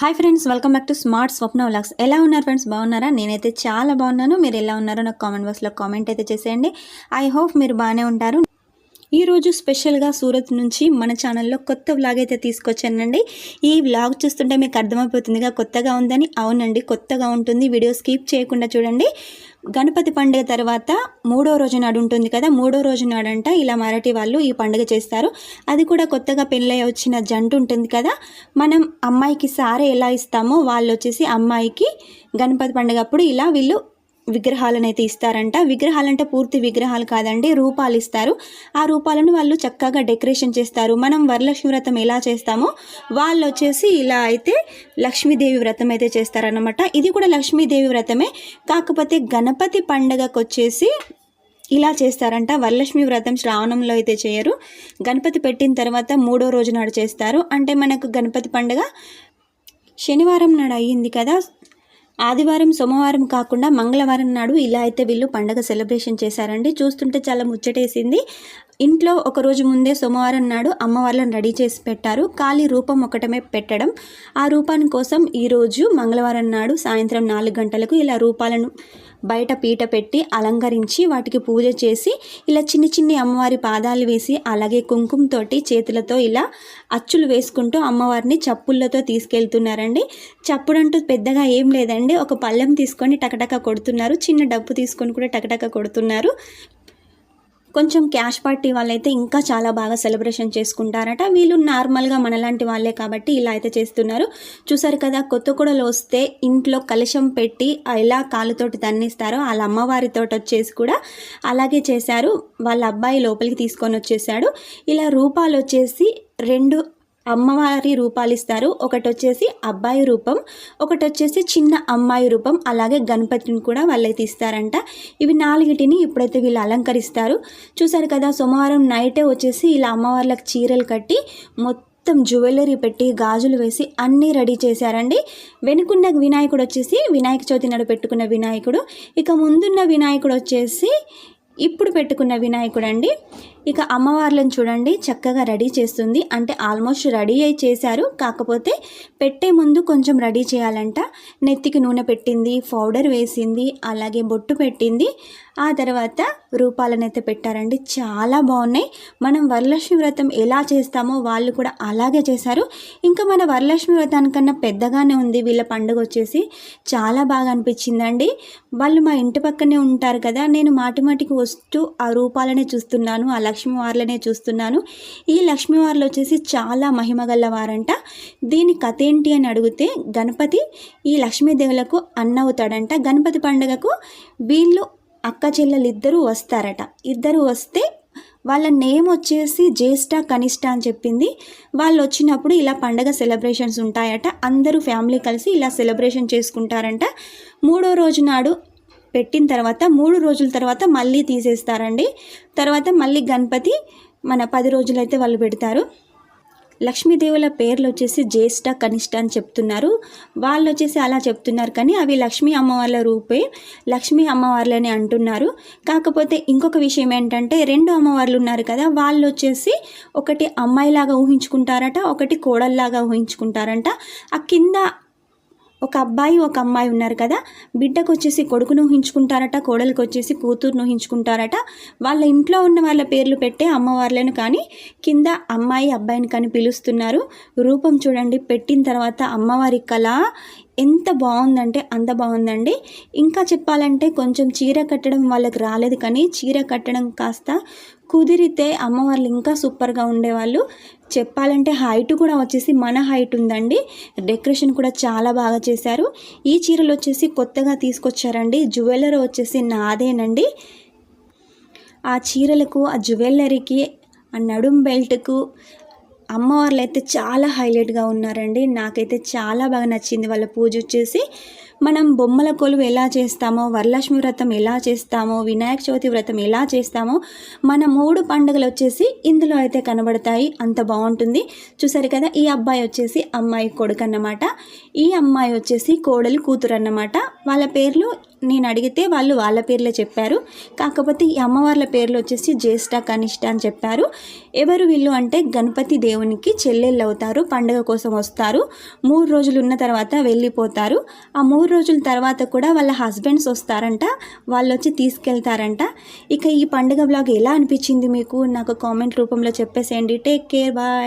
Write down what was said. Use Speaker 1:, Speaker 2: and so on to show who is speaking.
Speaker 1: Hi friends welcome back to smart Swapna vlogs ఎలా ఉన్నారు friends బాగున్నారా? నేనైతే చాలా బాగున్నాను. మీరు ఎలా ఉన్నారో నాకు కామెంట్ బాక్స్లో కామెంట్ అయితే చేసేయండి. ఐ హోప్ మీరు బాగానే ఉంటారు. ఈరోజు స్పెషల్గా సూరత్ నుంచి మన ఛానల్లో కొత్త వ్లాగ్ అయితే తీసుకొచ్చానండి. ఈ వ్లాగ్ చూస్తుంటే మీకు అర్థమైపోతుందిగా కొత్తగా ఉందని. అవునండి కొత్తగా ఉంటుంది. వీడియో స్కిప్ చేయకుండా చూడండి. గణపతి పండుగ తర్వాత మూడో రోజు నాడు ఉంటుంది కదా మూడో రోజు నాడంట ఇలా మరాఠీ వాళ్ళు ఈ పండుగ చేస్తారు. అది కూడా కొత్తగా పెళ్ళై వచ్చిన జంట ఉంటుంది కదా మనం అమ్మాయికి సారే ఎలా ఇస్తామో వాళ్ళు వచ్చేసి అమ్మాయికి గణపతి పండుగ అప్పుడు ఇలా వీళ్ళు విగ్రహాలను అయితే ఇస్తారంట. విగ్రహాలు అంటే పూర్తి విగ్రహాలు కాదండి రూపాలు ఇస్తారు. ఆ రూపాలను వాళ్ళు చక్కగా డెకరేషన్ చేస్తారు. మనం వరలక్ష్మి వ్రతం ఎలా చేస్తామో వాళ్ళు వచ్చేసి ఇలా అయితే లక్ష్మీదేవి వ్రతం అయితే చేస్తారనమాట ఇది కూడా లక్ష్మీదేవి వ్రతమే. కాకపోతే గణపతి పండగకు వచ్చేసి ఇలా చేస్తారంట. వరలక్ష్మి వ్రతం శ్రావణంలో అయితే చేయరు. గణపతి పెట్టిన తర్వాత మూడో రోజు నాడు చేస్తారు. అంటే మనకు గణపతి పండుగ శనివారం నాడు అయ్యింది కదా ఆదివారం సోమవారం కాకుండా మంగళవారం నాడు ఇలా అయితే వీళ్ళు పండగ సెలబ్రేషన్ చేశారండి. చూస్తుంటే చాలా ముచ్చటేసింది. ఇంట్లో ఒక రోజు ముందే సోమవారం నాడు అమ్మవార్లను రెడీ చేసి పెట్టారు. ఖాళీ రూపం ఒకటమే పెట్టడం. ఆ రూపాని కోసం ఈరోజు మంగళవారం నాడు సాయంత్రం నాలుగు గంటలకు ఇలా రూపాలను బయట పీట పెట్టి అలంకరించి వాటికి పూజ చేసి ఇలా చిన్న చిన్ని అమ్మవారి పాదాలు వేసి అలాగే కుంకుమతోటి చేతులతో ఇలా అచ్చులు వేసుకుంటూ అమ్మవారిని చప్పుళ్ళతో తీసుకెళ్తున్నారండి. చప్పుడంటూ పెద్దగా ఏం లేదండి. ఒక పళ్ళెం తీసుకొని టకటక కొడుతున్నారు. చిన్న డబ్బు తీసుకొని కూడా టకటక కొడుతున్నారు. కొంచెం క్యాష్ పార్టీ వాళ్ళైతే ఇంకా చాలా బాగా సెలబ్రేషన్ చేసుకుంటారట. వీళ్ళు నార్మల్గా మనలాంటి వాళ్ళే కాబట్టి ఇలా అయితే చేస్తున్నారు. చూసారు కదా కొత్త కూడలు వస్తే ఇంట్లో కలశం పెట్టి ఎలా కాలుతోటి తన్నిస్తారో వాళ్ళ అమ్మవారితో వచ్చేసి కూడా అలాగే చేశారు. వాళ్ళ అబ్బాయి లోపలికి తీసుకొని వచ్చేసాడు. ఇలా రూపాలు వచ్చేసి రెండు అమ్మవారి రూపాలు ఇస్తారు. ఒకటి వచ్చేసి అబ్బాయి రూపం ఒకటి వచ్చేసి చిన్న అమ్మాయి రూపం అలాగే గణపతిని కూడా వాళ్ళైతే ఇస్తారంట. ఇవి నాలుగిటిని ఇప్పుడైతే వీళ్ళు అలంకరిస్తారు. చూసారు కదా సోమవారం నైటే వచ్చేసి ఇలా అమ్మవార్లకు చీరలు కట్టి మొత్తం మొత్తం జ్యువెలరీ పెట్టి గాజులు వేసి అన్నీ రెడీ చేశారండి. వెనుకున్న వినాయకుడు వచ్చేసి వినాయక చవితి నాడు పెట్టుకున్న వినాయకుడు. ఇక ముందున్న వినాయకుడు వచ్చేసి ఇప్పుడు పెట్టుకున్న వినాయకుడు అండి ఇక అమ్మవార్లను చూడండి చక్కగా రెడీ చేస్తుంది. అంటే ఆల్మోస్ట్ రెడీ అయి చేశారు. కాకపోతే పెట్టే ముందు కొంచెం రెడీ చేయాలంట. నెత్తికి నూనె పెట్టింది పౌడర్ వేసింది అలాగే బొట్టు పెట్టింది. ఆ తర్వాత రూపాలనైతే పెట్టారండి. చాలా బాగున్నాయి. మనం వరలక్ష్మి వ్రతం ఎలా చేస్తామో వాళ్ళు కూడా అలాగే చేశారు. ఇంకా మన వరలక్ష్మి వ్రతానికన్నా పెద్దగానే ఉంది. వీళ్ళ పండుగ వచ్చేసి చాలా బాగా అనిపించిందండి. వాళ్ళు మా ఇంటి పక్కనే ఉంటారు కదా నేను మాటి మాటికి వస్తూ ఆ రూపాలనే చూస్తున్నాను అలా లక్ష్మీవార్లనే చూస్తున్నాను. ఈ లక్ష్మీవార్లు వచ్చేసి చాలా మహిమ వారంట. దీని కథ ఏంటి అని అడిగితే గణపతి ఈ లక్ష్మీదేవులకు అన్నవుతాడంట గణపతి పండుగకు వీళ్ళు అక్క చెల్లెలు ఇద్దరూ వస్తారట. ఇద్దరు వస్తే వాళ్ళ నేమ్ వచ్చేసి జ్యేష్ఠ కనిష్ట అని చెప్పింది. వాళ్ళు వచ్చినప్పుడు ఇలా పండగ సెలబ్రేషన్స్ ఉంటాయట. అందరూ ఫ్యామిలీ కలిసి ఇలా సెలబ్రేషన్ చేసుకుంటారంట. మూడో రోజు నాడు పెట్టిన తర్వాత మూడు రోజుల తర్వాత మళ్ళీ తీసేస్తారండి. తర్వాత మళ్ళీ గణపతి మన పది రోజులైతే వాళ్ళు పెడతారు. లక్ష్మీదేవుల పేర్లు వచ్చేసి జ్యేష్ఠ కనిష్ట అని చెప్తున్నారు. వాళ్ళు వచ్చేసి అలా చెప్తున్నారు కానీ అవి లక్ష్మీ అమ్మవార్ల రూపే లక్ష్మీ అమ్మవార్లని అంటున్నారు. కాకపోతే ఇంకొక విషయం ఏంటంటే రెండు అమ్మవార్లు ఉన్నారు కదా వాళ్ళు వచ్చేసి ఒకటి అమ్మాయిలాగా ఊహించుకుంటారట ఒకటి కోడల్లాగా ఊహించుకుంటారంట. ఆ కింద ఒక అబ్బాయి ఒక అమ్మాయి ఉన్నారు కదా బిడ్డకు వచ్చేసి కొడుకును ఊహించుకుంటారట కోడలికి వచ్చేసి కూతురును ఊహించుకుంటారట. వాళ్ళ ఇంట్లో ఉన్న వాళ్ళ పేర్లు పెట్టే అమ్మవార్లను కానీ కింద అమ్మాయి అబ్బాయిని కానీ పిలుస్తున్నారు. రూపం చూడండి పెట్టిన తర్వాత అమ్మవారి కళ ఎంత బాగుందంటే అంత బాగుందండి. ఇంకా చెప్పాలంటే కొంచెం చీర కట్టడం వాళ్ళకి రాలేదు కానీ చీర కట్టడం కాస్త కుదిరితే అమ్మవార్లు ఇంకా సూపర్గా ఉండేవాళ్ళు. చెప్పాలంటే హైట్ కూడా వచ్చేసి మన హైట్ ఉందండి. డెకరేషన్ కూడా చాలా బాగా చేశారు. ఈ చీరలు వచ్చేసి కొత్తగా తీసుకొచ్చారండి. జ్యువెలరీ వచ్చేసి నాదేనండి. ఆ చీరలకు ఆ జ్యువెలరీకి ఆ నడుం బెల్ట్కు అమ్మవార్లు అయితే చాలా హైలైట్గా ఉన్నారండి. నాకైతే చాలా బాగా నచ్చింది వాళ్ళ పూజ వచ్చేసి. మనం బొమ్మల కొలువు ఎలా చేస్తామో వరలక్ష్మి వ్రతం ఎలా చేస్తామో వినాయక చవితి వ్రతం ఎలా చేస్తామో మన మూడు పండుగలు వచ్చేసి ఇందులో అయితే కనబడతాయి. అంత బాగుంటుంది. చూసారు కదా ఈ అబ్బాయి వచ్చేసి అమ్మాయి కొడుకు అన్నమాట ఈ అమ్మాయి వచ్చేసి కోడలు కూతురు అన్నమాట వాళ్ళ పేర్లు నేను అడిగితే వాళ్ళు వాళ్ళ పేర్లే చెప్పారు. కాకపోతే ఈ అమ్మవార్ల పేర్లు వచ్చేసి జ్యేష్ఠ కనిష్ట అని చెప్పారు. ఎవరు వీళ్ళు అంటే గణపతి దేవునికి చెల్లెళ్ళు అవుతారు పండుగ కోసం వస్తారు. మూడు రోజులు ఉన్న తర్వాత వెళ్ళిపోతారు. ఆ మూడు రోజుల తర్వాత కూడా వాళ్ళ హస్బెండ్స్ వస్తారంట వాళ్ళు వచ్చి తీసుకెళ్తారంట. ఇక ఈ పండుగ బ్లాగ్ ఎలా అనిపించింది మీకు? నాకు కామెంట్ రూపంలో చెప్పేసేయండి. Take care bye.